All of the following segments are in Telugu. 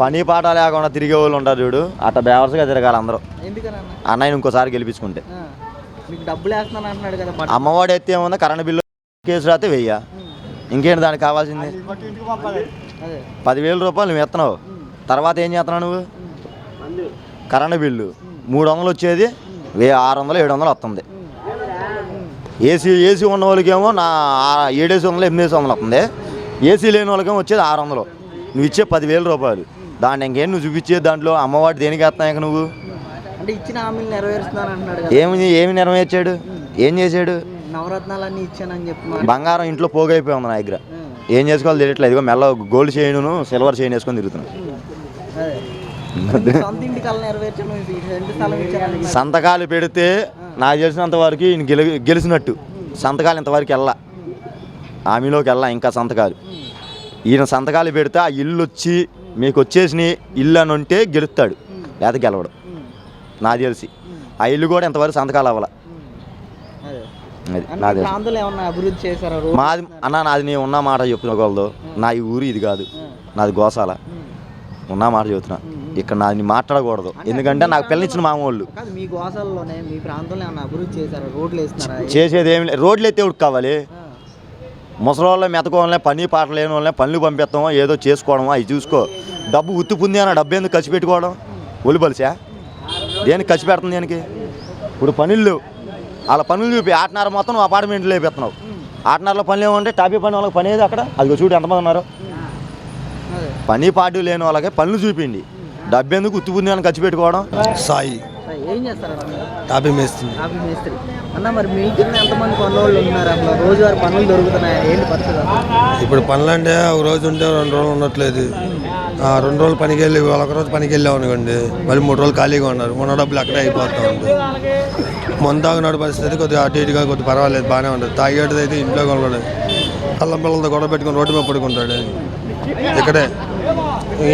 పని పాట లేకుండా తిరిగే వాళ్ళు ఉంటారు చూడు. అట్ట బేవర్స్గా తిరగాలి అందరూ. అన్నయ్య ఇంకోసారి గెలిపించుకుంటే. అమ్మఒడి ఎత్తే ఏముంది? కరెంట్ బిల్లు కేసు రాస్తే వెయ్య. ఇంకేంటి దానికి కావాల్సింది? అదే పదివేల రూపాయలు నువ్వు ఎత్తనావు. తర్వాత ఏం చేస్తున్నావు నువ్వు? Current bill. మూడు వందలు వచ్చేది. వే ఆరు వందలు ఏడు వందలు వస్తుంది ఏసీ ఏసీ ఉన్న వాళ్ళకేమో నా ఏడేసి వందలు ఎనిమిదేసి వందలు వస్తుంది. ఏసీ లేని వాళ్ళకేమో వచ్చేది ఆరు వందలు నువ్వు ఇచ్చే పదివేల రూపాయలు. దాన్ని ఇంకేం నువ్వు చూపించే దాంట్లో అమ్మవాడి దేనికి వేస్తున్నాయి నువ్వు? అంటే ఇచ్చిన హామీలు నెరవేరుస్తున్నాను ఏమి ఏమి నెరవేర్చాడు? ఏం చేశాడు? నవరత్నాలన్నీ ఇచ్చానని చెప్పి బంగారం ఇంట్లో పోగైపోయి ఉంది నా దగ్గర ఏం చేసుకోవాలో తెలియట్లేదు. ఇదిగో మెల్ల గోల్డ్ చైను సిల్వర్ చైన్ వేసుకొని తిరుగుతున్నాను సంతకాలు పెడితే నాకు తెలిసినంత వరకు గెలి గెలిచినట్టు. సంతకాలు ఇంతవరకు వెళ్ళా. హామీలోకి వెళ్ళా ఇంకా సంతకాలు. ఈయన సంతకాలు పెడితే ఆ ఇల్లు వచ్చి మీకు వచ్చేసిన ఇల్లు అని ఉంటే గెలుస్తాడు. లేదా గెలవడు. నాకు తెలిసి. ఆ ఇల్లు కూడా ఇంతవరకు సంతకాలు అవ్వాల. మాది అన్న నాది నేను ఉన్న మాట చెప్పుకోగలదు నా ఈ ఊరు ఇది కాదు. నాది గోసాల ఉన్న మాట చెబుతున్నా ఇక్కడ నాది మాట్లాడకూడదు. ఎందుకంటే నాకు పిల్లనిచ్చిన మామూళ్ళు. మీ గోసాలలోనే మీ ప్రాంతంలో ఏమన్నా అభివృద్ధి చేశారా? రోడ్లు చేసేది ఏమి లేదు రోడ్లు ఎత్తే ఉడికి కావాలి ఆ, ముసలి మెతకోవాలనే పని పాట లేని వాళ్ళని పనులు పంపిస్తాం ఏదో చేసుకోవడమో అవి చూసుకో. డబ్బు ఉత్తిపొంది అన్న డబ్బు ఎందుకు ఖర్చు పెట్టుకోవడం? ఒలిబలిసా దేనికి ఖర్చు పెడుతుంది దేనికి? ఇప్పుడు పనులు లేవు. వాళ్ళ పనులు చూపి ఆటనార మొత్తం అపార్ట్మెంట్లు అపార్ట్మెంట్లో వేపిస్తున్నావు ఆటనారలో పనులు ఏమంటే టాపీ పని వాళ్ళకి పని ఏది అక్కడ? అది చూడు ఎంతమంది ఉన్నారు. పని పాటు లేని వాళ్ళకి పనులు చూపిండి. డబ్బు ఎందుకు ఉత్తి పుంది అని ఖర్చు పెట్టుకోవడం? సాయి. ఏం? టాపీ కాఫీ మేస్త్రి. అన్న మరి మీ కింద ఎంతమంది పనులు ఉన్నారు అసలు? రోజువారి పనులు దొరుకుతున్నాయి? ఏంటి పరిస్థితి? ఇప్పుడు పనులు అంటే ఒక రోజు ఉంటే రెండు రోజులు ఉండట్లేదు. ఆ, రెండు రోజులు పనికి వెళ్ళి ఒక రోజు పనికి వెళ్ళాం అనుకోండి మళ్ళీ మూడు రోజులు ఖాళీగా ఉన్నారు. ఉన్న డబ్బులు అక్కడే అయిపోతూ ఉంది మందు తాగునాడు పరిస్థితి కొద్దిగా అటు ఇటుగా కొద్దిగా పర్వాలేదు బాగానే ఉంటుంది తాగేటిది అయితే ఇంట్లో కొనడు కళ్ళం పిల్లలతో గొడవ పెట్టుకొని రోడ్డు మీద పడుకుంటాడు. ఇక్కడే.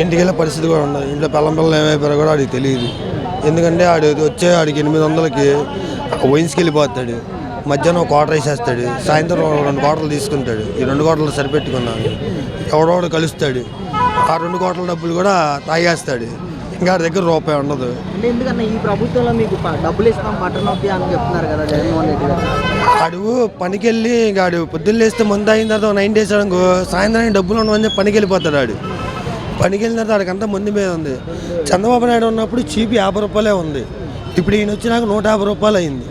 ఇంటికి వెళ్ళే పరిస్థితి కూడా ఉండదు. ఇంట్లో పిల్లం పిల్లలు ఏమైపోయారో కూడా ఆడికి తెలియదు. ఎందుకంటే ఆడు వచ్చే ఆడికి ఎనిమిది వందలకి వైన్స్కి వెళ్ళిపోతాడు. మధ్యాహ్నం ఒక క్వార్టర్ వేసేస్తాడు. సాయంత్రం రెండు క్వార్టర్లు తీసుకుంటాడు. ఈ రెండు క్వార్టర్లు సరిపెట్టుకున్నాను. ఎవడోడు కలుస్తాడు. ఆ రెండు కోట్ల డబ్బులు కూడా తాగేస్తాడు. ఇంకా ఆడి దగ్గర రూపాయి ఉండదు. ఈ ప్రభుత్వంలో మీకు డబ్బులు ఇస్తాం అని చెప్తున్నారు కదా జగన్మోహన్ రెడ్డి గారు. ఆడు పనికి వెళ్ళి ఇంకా ఆడు పొద్దున్న లేస్తే ముందు అయిన తర్వాత నైన్ డేస్ అనుకో సాయంత్రం డబ్బులు ఉండవని చెప్పి పనికి వెళ్ళిపోతాడు ఆడు. పనికి వెళ్ళిన తర్వాత ఆడికంతా ముందు మీద ఉంది. చంద్రబాబు నాయుడు ఉన్నప్పుడు చీపి యాభై రూపాయలే ఉంది. ఇప్పుడు ఈయన వచ్చినాక నూట యాభై రూపాయలు అయింది.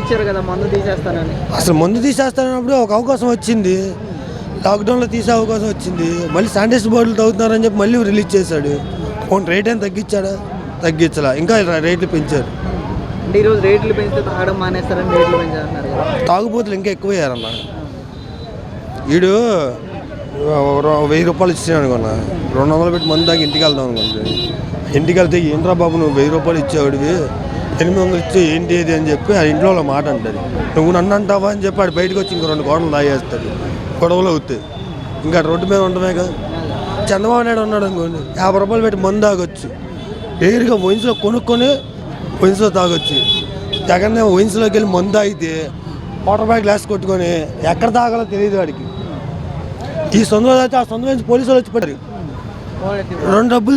ఇచ్చారు కదా మందు తీసేస్తానని. అసలు ముందు తీసేస్తానప్పుడు ఒక అవకాశం వచ్చింది. లాక్డౌన్లో తీసే అవకాశం వచ్చింది. మళ్ళీ శానిటైజర్ బోర్డులు తగ్గుతున్నారని చెప్పి మళ్ళీ రిలీజ్ చేశాడు. ఫోన్ రేట్ ఏం తగ్గించాడా? తగ్గించలా. ఇంకా రేట్లు పెంచారు. అంటే ఈరోజు రేట్లు పెంచితే తాగడం మానేస్తారని రేట్లు కదా. తాగుబోతులు ఇంకా ఎక్కువయ్యారన్న. వీడు ఒక వెయ్యి రూపాయలు ఇచ్చాను అనుకున్నా. రెండు వందలు పెట్టి మందు దాకా ఇంటికి వెళ్దాం అనుకోండి ఇంటికి వెళ్తే ఏంట్రా బాబు నువ్వు వెయ్యి రూపాయలు ఇచ్చేవాడివి? ఎనిమిది వందలు ఇచ్చే ఏంటి ఇది? అని చెప్పి ఆ ఇంట్లో వాళ్ళ మాట అంటాడు నువ్వు నన్ను అంటావా? అని చెప్పి ఆడు బయటకు వచ్చి ఇంకో రెండు గోడలు తాగేస్తాడు గొడవలు అవుతాయి. ఇంకా రోడ్డు మీద ఉండమే కదా. చంద్రబాబు నాయుడు ఉన్నాడు అనుకోండి యాభై రూపాయలు పెట్టి మందు తాగొచ్చు. డైరీగా వయసులో కొనుక్కొని వయసులో తాగొచ్చు. జగన్ వయసులోకి వెళ్ళి మందు తాగితే వాటర్ బ్యాగ్ గ్లాస్ కొట్టుకొని ఎక్కడ తాగాలో తెలియదు వాడికి. ఈ సొంత అయితే ఆ సొంత నుంచి పోలీసులు వచ్చి పడ్డారు. రెండు డబ్బులు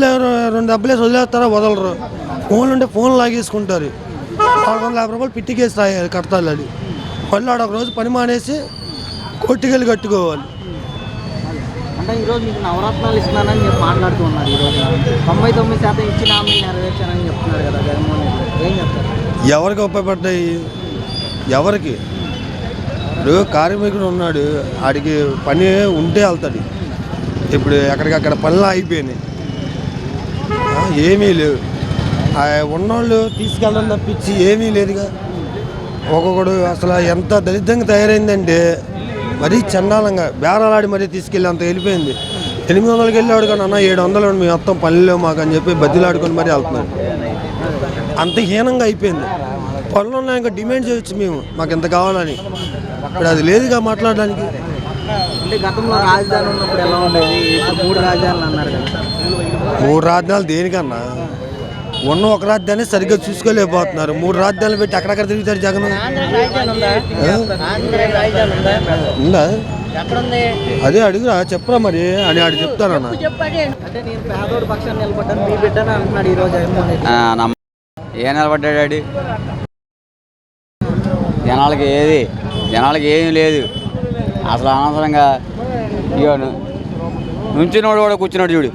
రెండు డబ్బులు వదిలేస్తారా వదలరు. ఫోన్లు ఉంటే ఫోన్లు లాగేసుకుంటారు. నాలుగు వందల యాభై రూపాయలు పిట్టికేసి తాగాలి కడతారు అది. మళ్ళీ ఆడ ఒక రోజు పని మానేసి కొట్టుకెళ్ళి కట్టుకోవాలి. అంటే ఈరోజు మీకు నవరత్నాలు ఇస్తున్నానని చెప్పి మాట్లాడుతూ ఉన్నారు ఈరోజు. తొంభై తొమ్మిది శాతం ఇచ్చిన హామీలు నెరవేర్చానని చెప్తున్నారు కదా జగన్మోహన్ రెడ్డి. ఏం చెప్తారు? ఎవరికి ఉపయోగపడ్డాయి ఎవరికి? ఇప్పుడు కార్మికుడు ఉన్నాడు ఆడికి పని ఉంటే వెళ్తాడు. ఇప్పుడు ఎక్కడికక్కడ పనులు అయిపోయినాయి ఏమీ లేవు. ఆ ఉన్నోళ్ళు తీసుకెళ్ళడం తప్పించి ఏమీ లేదుగా. ఒక్కొక్కడు అసలు ఎంత దరిద్రంగా తయారైందంటే మరీ చండాలంగా బేరాలాడి మరీ తీసుకెళ్ళి అంత వెళ్ళిపోయింది. ఎనిమిది వందలకి వెళ్ళాడు కానీ అన్న ఏడు వందలు మేము మొత్తం పనిలో మాకు అని చెప్పి బద్దీలాడుకొని మరీ వెళ్తున్నాడు అంత హీనంగా అయిపోయింది. పనులు ఉన్నాయి ఇంకా డిమాండ్ చేయొచ్చు మేము మాకు ఎంత కావాలని. ఇప్పుడు అది లేదుగా మాట్లాడడానికి. అంటే గతంలో రాజధాని ఉన్నప్పుడు ఎలా ఉండేది? ఇప్పుడు మూడు రాజధానులు అన్నారు కదా. మూడు రాజధానులు దేనికన్నా? ఉన్న ఒక రాజధాని సరిగ్గా చూసుకోలేకపోతున్నారు. మూడు రాజధానులు పెట్టి అక్కడక్కడ తిరుగుతారు జగన్. ఉందా? అదే అడుగురా చెప్పరా మరి. అని ఆడు చెప్తానన్నా ఏ నిలబడ్డాడు? జనాలకి ఏది? జనాలకి ఏమీ లేదు. అసలు అనవసరంగా ఇగోను నుంచున్నోడు కూడా కూర్చున్నాడు చూడు.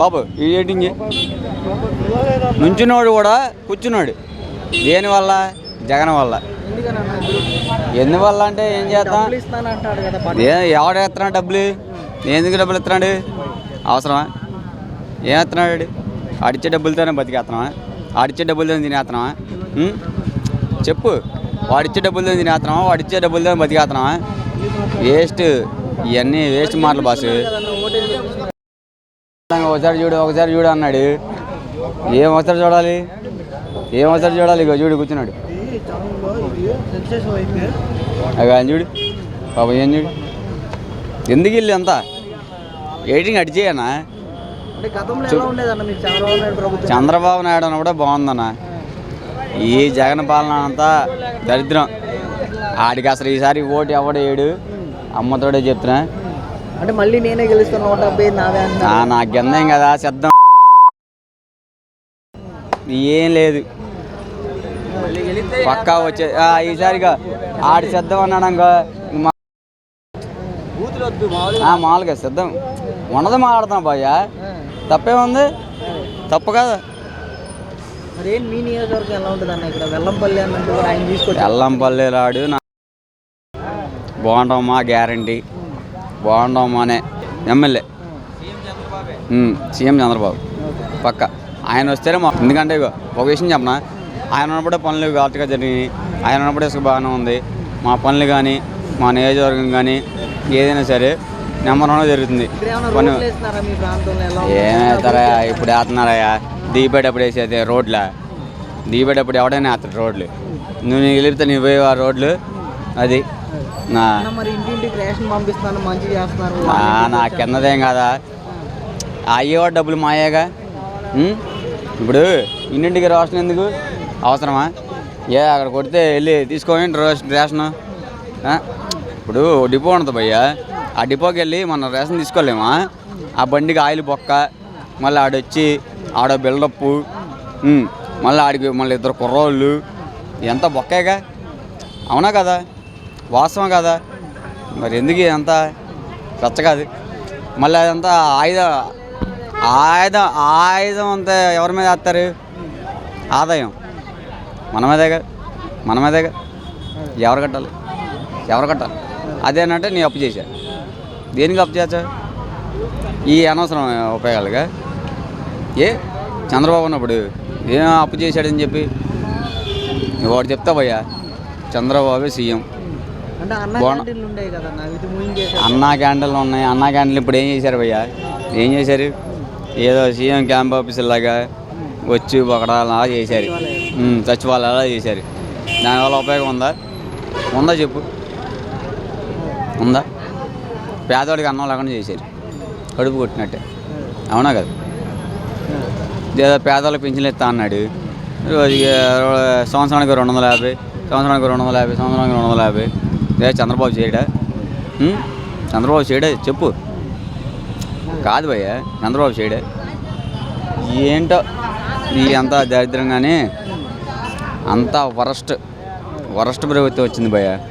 బాబు ఈ ఎయిటింగ్ నుంచున్నోడు కూడా కూర్చున్నాడు. దేనివల్ల జగన్ వల్ల. ఎందువల్ల అంటే ఏం. ఏ ఎవడు ఎత్తున్నాడు డబ్బులు? ఎందుకు డబ్బులు ఇస్తున్నాడు అవసరమా? ఏం ఎత్తున్నాడు? ఆడిచ్చే డబ్బులతోనే బతికేస్తున్నావా ఆడిచ్చే డబ్బులతో తినేస్తున్నావా? చెప్పు. వాడిచ్చే డబ్బులతో తినేస్తున్నావా? వాడిచ్చే డబ్బులతో బతికేస్తున్నావా? వేస్ట్. ఇవన్నీ వేస్ట్ మాటలు బాసు. ఒకసారి చూడు ఒకసారి చూడు అన్నాడు. ఏం ఒకసారి చూడాలి? ఏం ఒకసారి చూడాలి? ఇగో చూడు కూర్చున్నాడు. అవి ఆయన చూడు. పాపం ఏం చూడు. ఎందుకు ఇల్లు అంతా? ఎయిటింగ్ అడిచేయనా చంద్రబాబు నాయుడు అన్న కూడా బాగుందన్న. ఈ జగన్ పాలన అంతా దరిద్రం. ఆడికి అసలు ఈసారి ఓటు ఎవడు ఏడు అమ్మతోడే చెప్తున్నా. అంటే మళ్ళీ నేనే గెలుస్తాను నూట డెబ్బై నావే గంధం కదా సిద్ధం. ఏం లేదు. పక్కా వచ్చే ఈసారిగా ఆడి సిద్ధం అన్నాడు మామూలుగా సిద్ధం. ఉన్నది మాట్లాడుతున్నా భయ్యా. తప్పేముంది? తప్పు కదా. ఏం మీ నియోజకవర్గం ఎలా ఉంటుంది అన్న ఇక్కడ వెల్లంపల్లి అన్నట్టు ఆయన తీసుకొచ్చి ఎల్లంపల్లి రాడు నా బాగుంటామా గ్యారంటీ బాగుంటామానే ఎమ్మెల్యే. Um, CM Chandrababu. పక్క. ఆయన వస్తేనే మా ఎందుకంటే ఒక విషయం చెప్పనా? ఆయన ఉన్నప్పుడే పనులు ఘాటుగా జరిగినాయి. ఆయన ఉన్నప్పుడే ఇసుక బాగానే ఉంది. మా పనులు కానీ మా నియోజకవర్గం కానీ ఏదైనా సరే నెంబర్ వన్ జరుగుతుంది. పని? ఏమేస్తారా ఇప్పుడు వేస్తున్నారయ్యా? దిగిపోయేటప్పుడు వేసేది రోడ్ల. దిగిపోయేటప్పుడు ఎవడైనా వేస్తాడు రోడ్లు. నువ్వు నీకు వెళ్తే నీ పోయి ఆ రోడ్లు? అది. నా నా- కిందదేం కదా? అయ్యేవాడు డబ్బులు మాయేగా? ఇప్పుడు ఇంటింటికి రేషన్ ఎందుకు? అవసరమా? ఏ అక్కడ కొడితే వెళ్ళి తీసుకోండి రేషన్? ఇప్పుడు డిపో ఉంటుంది భయ్యా. ఆ డిపోకి వెళ్ళి మనం రేషన్ తీసుకోలేమా? ఆ బండికి ఆయిల్ బొక్క. మళ్ళీ ఆడొచ్చి ఆడ బిల్డప్ మళ్ళీ ఆడికి మళ్ళీ ఇద్దరు కుర్రోళ్ళు ఎంత బొక్కేగా? అవునా కదా? వాస్తవం కదా? మరి ఎందుకు ఎంత రచ్చకాదు మళ్ళీ అదంతా ఆయుధ ఆయుధం ఆయుధం అంతా ఎవరి మీద వేస్తారు? ఆదాయం. మన మీదేగా? మన మీదేగా? ఎవరు కట్టాలి? ఎవరు కట్టాలి? అదేనంటే నీ అప్పు చేశా. దేనికి అప్పు చేసా ఈ అనవసరం ఉపయోగాలుగా? ఏ? చంద్రబాబు ఉన్నప్పుడు. ఏం అప్పు చేశాడని చెప్పి? వాడు చెప్తావయ్యా చంద్రబాబు సీఎం. అన్న క్యాంటీన్లు ఉన్నాయి. అన్నా క్యాంటీన్లు ఇప్పుడు ఏం చేశారు భయ్యా? ఏం చేశారు? ఏదో సీఎం క్యాంప్ ఆఫీసర్ లాగా వచ్చి ఒకడలా చేశారు. ఉమ్, సచివాలయాలా చేశారు. దానివల్ల ఉపయోగం ఉందా? ఉందా చెప్పు. ఉందా? పేదవాడికి అన్నం లేకుండా చేశారు. కడుపు కొట్టినట్టే. అవునా కదా? ఏదో పేదవాళ్ళకి పింఛన్లు ఇస్తా అన్నాడు. సంవత్సరానికి రెండు వందల యాభై సంవత్సరానికి రెండు వందల యాభై సంవత్సరానికి రెండు వందల యాభై. చంద్రబాబు చేయడా? చంద్రబాబు చేయడా? చెప్పు. కాదు భయ్య చంద్రబాబు చేయడా? ఏంటో ఈ అంతా దరిద్రంగానే అంతా వరస్ట్ వరస్ట్ ప్రభుత్వం వచ్చింది భయ్య.